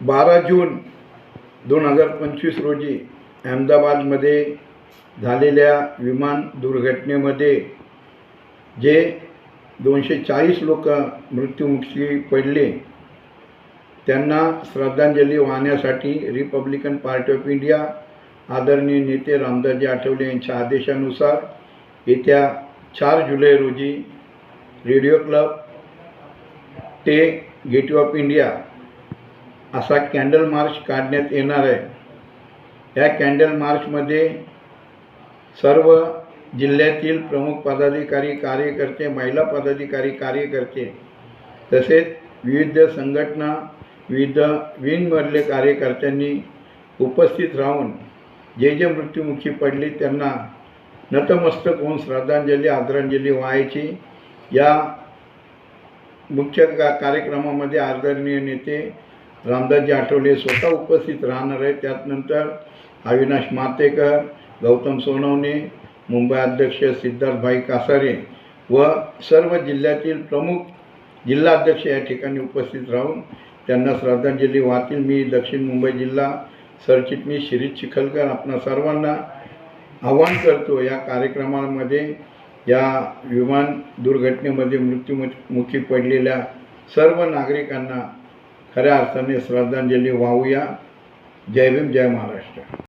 बारा जून दोन हजार पंचवीस रोजी अहमदाबादमध्ये झालेल्या विमान दुर्घटनेमध्ये जे दोनशे चाळीस लोक मृत्युमुखी पडले त्यांना श्रद्धांजली वाहण्यासाठी रिपब्लिकन पार्टी ऑफ इंडिया आदरणीय नेते रामदासजी आठवले यांच्या आदेशानुसार येत्या चार जुलै रोजी रेडिओ क्लब ते गेटवे ऑफ इंडिया असा कॅन्डल मार्च काढण्यात येणार आहे. या कॅन्डल मार्चमध्ये सर्व जिल्ह्यातील प्रमुख पदाधिकारी कार्यकर्ते महिला पदाधिकारी कार्यकर्ते तसेच विविध संघटना विविध विंगमधले कार्यकर्त्यांनी उपस्थित राहून जे जे मृत्युमुखी पडले त्यांना नतमस्तक होऊन श्रद्धांजली आदरांजली व्हायची. या मुख्य का कार्यक्रमामध्ये आदरणीय नेते रामदासजी आठवले स्वतः उपस्थित राहणार आहेत. त्यानंतर अविनाश मातेकर गौतम सोनवणे मुंबई अध्यक्ष सिद्धार्थभाई कासारे व सर्व जिल्ह्यातील प्रमुख जिल्हाध्यक्ष या ठिकाणी उपस्थित राहून त्यांना श्रद्धांजली वाहतील. मी दक्षिण मुंबई जिल्हा सरचिटणीस शिरीष चिखलकर आपणा सर्वांना आवाहन करतो या कार्यक्रमामध्ये या विमान दुर्घटनेमध्ये मृत्युमुखी पडलेल्या सर्व नागरिकांना खऱ्या अर्थाने श्रद्धांजली वाहूया. जय भीम जय महाराष्ट्र.